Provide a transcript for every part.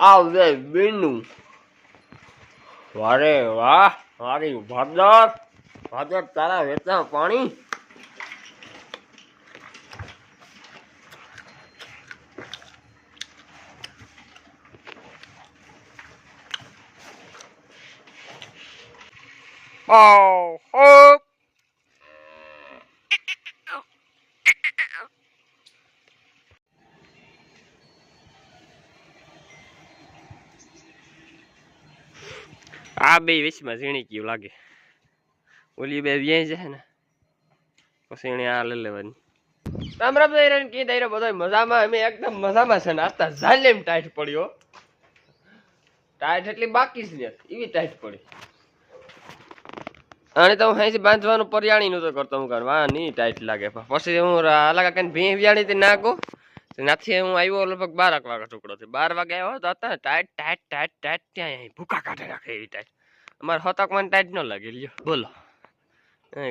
આવે બીનું વારે વાહ મારી ભાદર. ભાદર તારા વેચા પાણી. Oh, oh. આ બે વેચમાં ઝીણી કયું લાગે? ઓલી બે વ્યાય છે ને, પછી એને આ લઈ લેવાની. રામ રામ દઈ કી દઈ બધો મજામાં, અમે એકદમ મજામાં છે ને આતા ઝાલેમ ટાઈટ પડ્યો ટાઈટ એટલી બાકી જ ને એવી ટાઈટ પડી. અને તો હું અહીંથી બાંધવાનું પર્યાણી નહોતો કરતો, હું કરવા નહીં ટાઈટ લાગે પછી હું અલગ કઈ ભીં વ્યાણી થી નાખો નાથી હું આવ્યો લગભગ બાર વાગે ટુકડો થી બાર વાગે આવ્યો તો હતા ટાઈટ ટાઈટ ટાઈટ ટાઈટ, ત્યાં અહીં ભૂકા કાઢે નાખે એવી ટાઈટ. અમારે હતકમાં ટાઈટ ન લાગે, લ્યો. બોલો.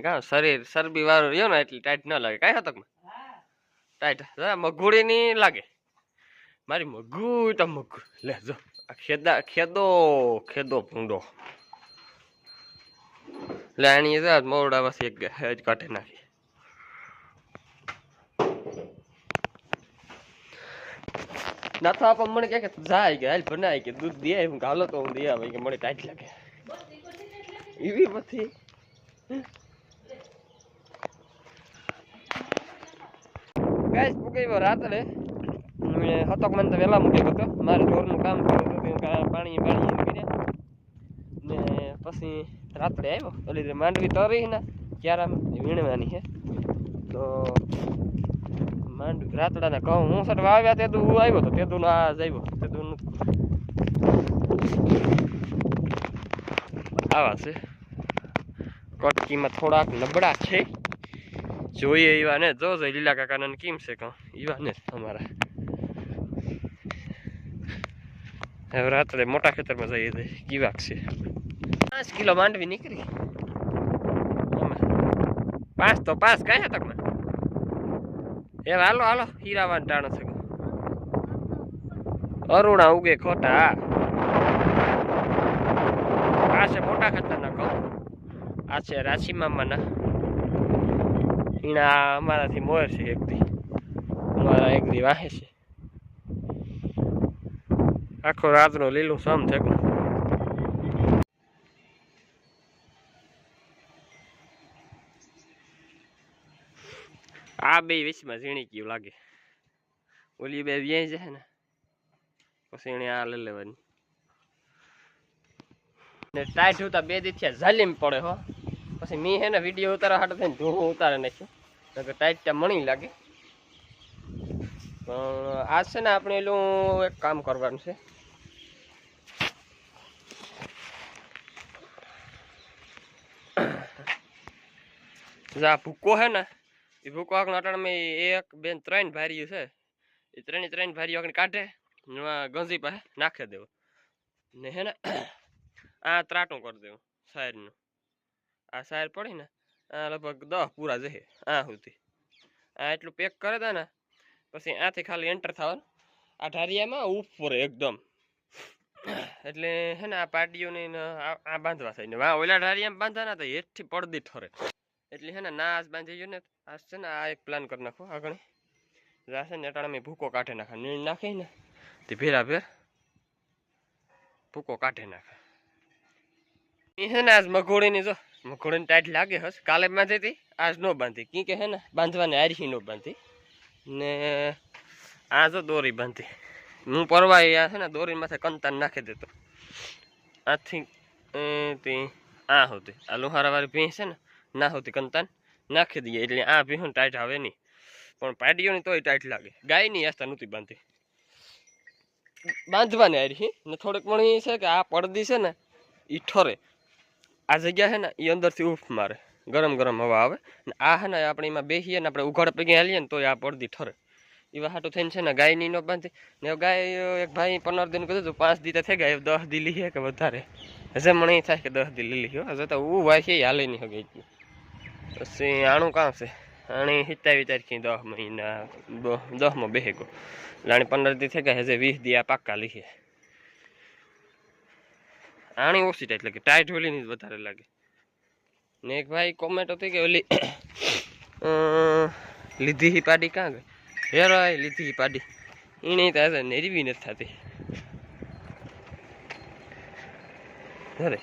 કાં શરીર ચરબી વાળું રહ્યો ને એટલી ટાઈટ ન લાગે. કાંઈ હતકમાં ટાઈટ. મઘુડી ની લાગે. મારી મઘુ તો મઘુ લે જો ખેદા, ખેદો ખેદો ભૂંડો. લે, આની જા મોરડા પાસે એક હેજ કાઢી નાખી. નાથો પણ મને કે જાય કે, હાલ બનાય કે, દૂધ દે, હું ગાલો તો હું દે આવે કે મને ટાઈટ લાગે. એવી પછી ગાઈસ મૂકી રાત્રે મેં હતો મને તો વહેલા મૂકી હતો. મારે ઢોરનું કામ કર્યું હતું પાણી પાણી કર્યા ને પછી રાત્રે આવ્યો. એટલે માંડવી તરી ને ક્યારે વીણવાની છે. તો માંડવી રાતડાના કહું હું સર વાવ્યા તે હું આવ્યો તો તે દુ આ આવ્યો. તે દુ આવા છે. કટકીમાં થોડાક નબળા છે. જોઈએ એવા ને જો જો લીલા કાકાના કેમ છે કહું એવા ને અમારા હવે રાત્રે મોટા ખેતરમાં જઈએ તો. કીવાક છે. પાંચ કિલો માંડવી નીકળી. પાંચ તો પાંચ કઈ હતા તમે એ હાલો હાલો, હીરાવાન ટાણો છે. અરુણા ઉગે ખોટા. આ છે મોટા ખતરનાક આ છે રાશી મામાના. ઈણા અમારાથી મોર છે એક દી. અમારા એક દી વાહે છે. આખો રાતનો લીલું સમ થયું આ બે વીસમાં ઝીણી કયું લાગે. ઓલી બે વ્યાય જાય ને, પછી એને આ લઈ લેવાની. ને ટાઈટ ઉતા બે દી થયા ઝાલીમ પડે હો. પછી મી હે ને વીડિયો ઉતારવા હાટો થઈને ધૂળું ઉતારે નાખ્યું. તો કે ટાઈટ ત્યાં મણી લાગે. પણ આ છે ને આપણે એલું એક કામ કરવાનું છે. જા, ભૂકો હે ને એ ભૂકો આગળ અટાણમાં એક બેન ત્રણ ભાર્યું છે. એ ત્રણે ત્રણ ભાર્યું આગળ કાઢે ગંજી પાસે નાખી દેવું. ને હે ને આ ત્રાટું કરી દેવું શાયરનું આ શાયર પડી ને, આ લગભગ દસ પૂરા જશે, આ સુધી. આ એટલું પેક કરે દે ને, પછી આથી ખાલી એન્ટર થવાનું. આ ઢારિયામાં ઉપર એકદમ. એટલે હે ને આ પાટીઓને આ બાંધવા થાય ને. વા ઓલા ઢારિયામાં બાંધવાના તો હેઠથી પડદી ઠરે. એટલે હે ને ના આજ બાંધી ગયો ને, આજ છે ને આ એક પ્લાન કરી નાખો આગળ. આ ને અટાણામાં ભૂકો કાઢી નાખે. નીણ નાખે ને, તે ભેરા ભેર ભૂકો કાઢી નાખે. એ છે ને આજ મઘોડીની જો મઘોડીની ટાઈટ લાગે હશે. કાલે બાંધી હતી, આજ ન બાંધી. કી કે હે ને, બાંધવાની આરહી ન બાંધી. ને આ જો દોરી બાંધી. હું પરવા આ છે ને દોરી માથે કંતાન નાખી દેતો. આથી તે આ હોતી. આ લુહારાવાળી ભેંસ છે ને ના હોતી કંતાન. નાખી દઈએ, એટલે આ ભીહું ટાઈટ આવે નહીં. પણ પાડીઓની તોય ટાઈટ લાગે. ગાયની આસ્તા નહોતી બાંધી બાંધવાની આરી ને થોડીક મણી છે કે આ પડદી છે ને એ ઠરે. આ જગ્યા છે ને એ અંદરથી ઉફ મારે. ગરમ ગરમ હવા આવે. ને આ છે ને, આપણે એમાં બેસીએ ને, આપણે ઉઘાડ પૈકી હાલીએ ને, તોય આ પડદી ઠરે. એવા હાટું થઈને છે ને, ગાયની નો બાંધી. ને ગાય, એક ભાઈ પંદર દિન કીધું પાંચ દી તો થઈ ગયા દસ દી લીધી કે વધારે. હજે મને એ થાય કે દસ દી લીલી હો. હજે તો હું છે હાલે નહીં હગે પછી આણું કામ છે? આણી સિત્તાવી તારીખે દસ મહિના દસમાં બેહે ગયો લાણી પંદર દી થઈ ગયા, હજે વીસ દી આ પાક્કા લીધે. આણી ઓછી ટાઈટ લાગે ટાઈટ ઓલીની જ વધારે લાગે. ને એક ભાઈ કોમેન્ટ હતી કે ઓલી લીધી હી પાડી કાં ગઈ? હેરો લીધી હી પાડી. એને તો નેરવી નથી થતી. અરે,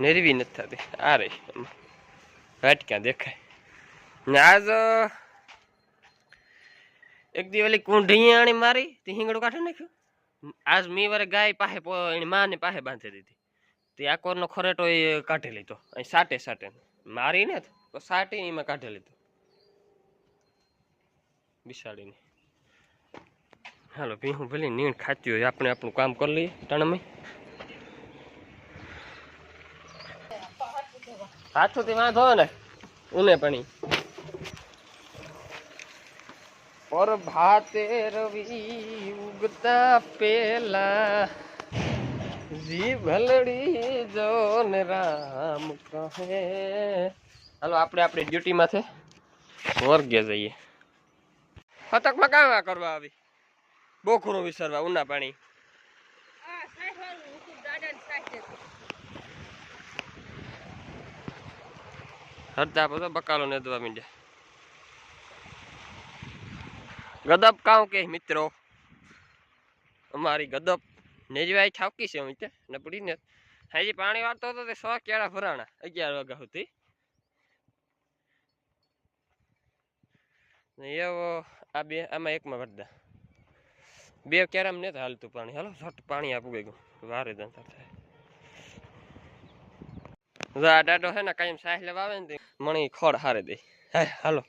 નેરવી નથી થતી. આ રહી. વાટ ક્યાં દેખાય? ને આજ એક દી ઓલી કુંઢી આણી મારી, તે હિંગડું કાઢી નાખ્યું. આજ મી વારે ગાય પાસે એની માને પાસે બાંધી દીધી. તે આકોરનો ખરેટો એ કાઢી લીધો. અહીં સાટે સાટે. મારી ને તો સાટે એમાં કાઢી લીધો. બિસાડીને. હાલો, ભીહું ભલે, નીણ ખાતી હોય, આપણે આપણું કામ કરી લઈએ. ટાણામાં હાથોથી વાંધો ને, ઉને પાણી પર ભાતે રવિ ઉગતા પેલા જી ભલડી જો ને રામ કહે. હાલો, આપણે આપણી ડ્યુટીમાંથી છે વર્ગે જઈએ ફતકમાં કામ કરવા આવી? બોખરો વિસરવા, ઉના પાણી. હરતા પછી બકાલો ને દવા મીંડ્યા. ગદબ કાઉ કે મિત્રો? અમારી ગદબ નેજવાઈ ઠાવકી છે અમે ને પડીને હજી પાણી વાળતો હતો તે સો કેળા ફરાણા અગિયાર વાગ્યા સુધી. એવો આ બે, આમાં એકમાં વરદા બે કેરામ ને હાલતું પાણી. હાલો, ઝટ પાણી આપું ગયું. વારે થાય. જો હે ને કાયમ સાહ લેવા આવે ને મણી ખોડ હારે દે. હા હાલો.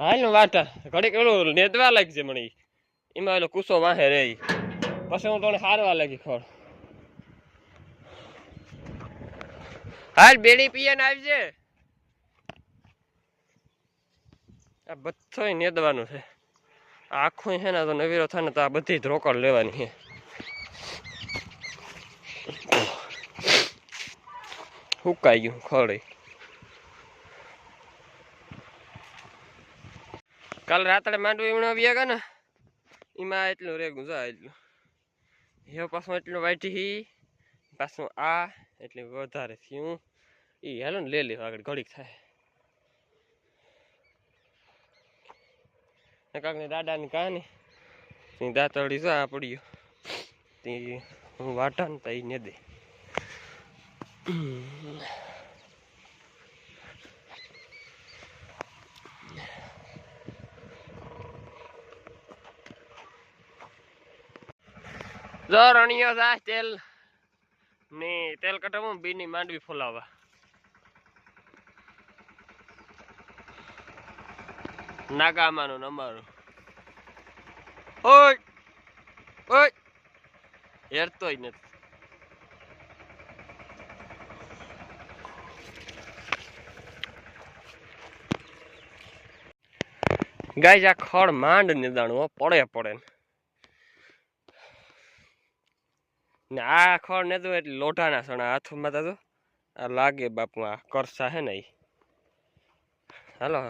હાલ વાટા, ઘડીક એલું નેદવા લાગજે મણી. એમાં એલો કુસો વાહે રે પછી હું તને હારવા લાગી ખોડ હાલ, બેડી પીએ ને આવજે. આ બધોય નેદવાનું છે. આખું છે ને તો નવીરો થાય ને તો આ બધી જ રોકડ લેવાની છે. હુકાઈ ગયું ખોડી કાલ રાત્રે માંડવી એમણે આવ્યા ગયા ને એમાં એટલું રેગું, જા એટલું એ પાછું એટલું વાઈટી હી, પાછું આ, એટલે વધારે થયું. એ હેલો ને લે લે આગળ ઘડીક થાય. કાકને દાદાની કહાની ત્યાં દાંતળી જા પડ્યો. તે હું વાટા ને તઈ ને દે. જો રણિયો તેલ. ને તેલ બી ની માંડવી ફોલાવા નાગામાનું અમારું. ઓય ઓય. હેરતોય નથી. ગાય આ ખડ માંડ નિદાણું હો, પડે પડે. ને. ને આ ખડ ને તો એટલે લોઢાના સણા હાથમાં તો આ લાગે બાપુ આ કરસા હે ને હાલો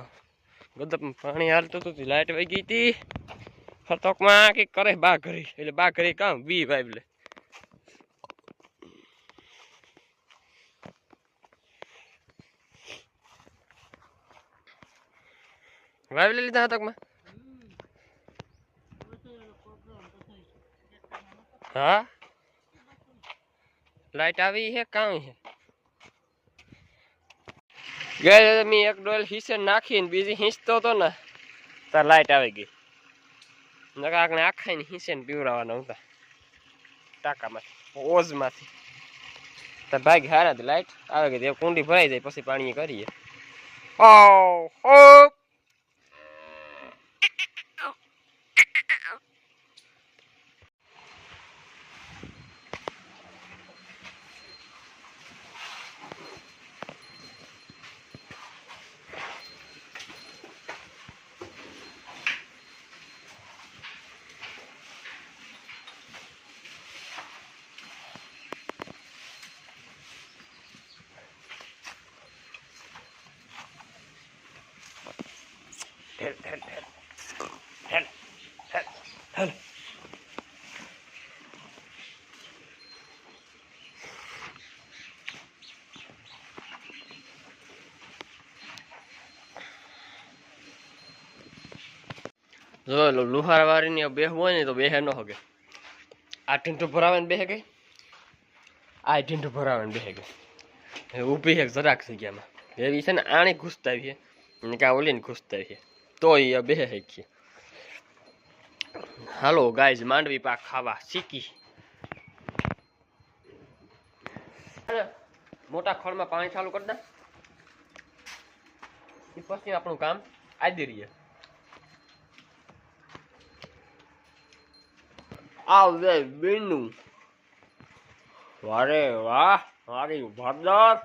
બધા પાણી હાલતું હતું લાઈટ વહી ગઈ હતી ફતોકમાં કે કરે બા ઘરી એટલે બા ઘરી કામ બી ભાઈ લે. વાવી લીધા લીધા હતકમાં હા લાઈટ આવી છે, કામ છે. ગયા મેં એક ડોલ હિસે નાખીને બીજી હિંચતો હતો ને. તાર લાઈટ આવી ગઈ. નકા આપણે આખા ને હિસે ને પીવડાવવાના હતા ટાંકામાંથી ઓઝમાંથી. તાર ભાગ હારા લાઈટ આવે ગઈ કુંડી ભરાઈ જાય, પછી પાણી કરીએ. ઓ હો જો લુહાર વાળીને બેહવું હોય ને તો બેહે ન હોગે. આ ઢીંઢું ભરાવે ને બેહે ગઈ આ ટીંઠું ભરાવે ને બેહે ગઈ ઊભી હે જરાક જગ્યામાં. એવી છે ને, આણી ઘૂસતા આવીએ ને કાં ઓલીને ઘૂસતા આવીએ તો એ બેહે છે હાલો, ગાઈઝ, માંડવી પાક ખાવા શીખી. મોટા ખળમાં પાણી ચાલુ કરી દે. પછી આપણું કામ આદી રહીએ આવે બીનું. વારે વાહ મારી ભાદર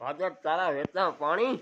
ભાદર તારા વેતા પાણી.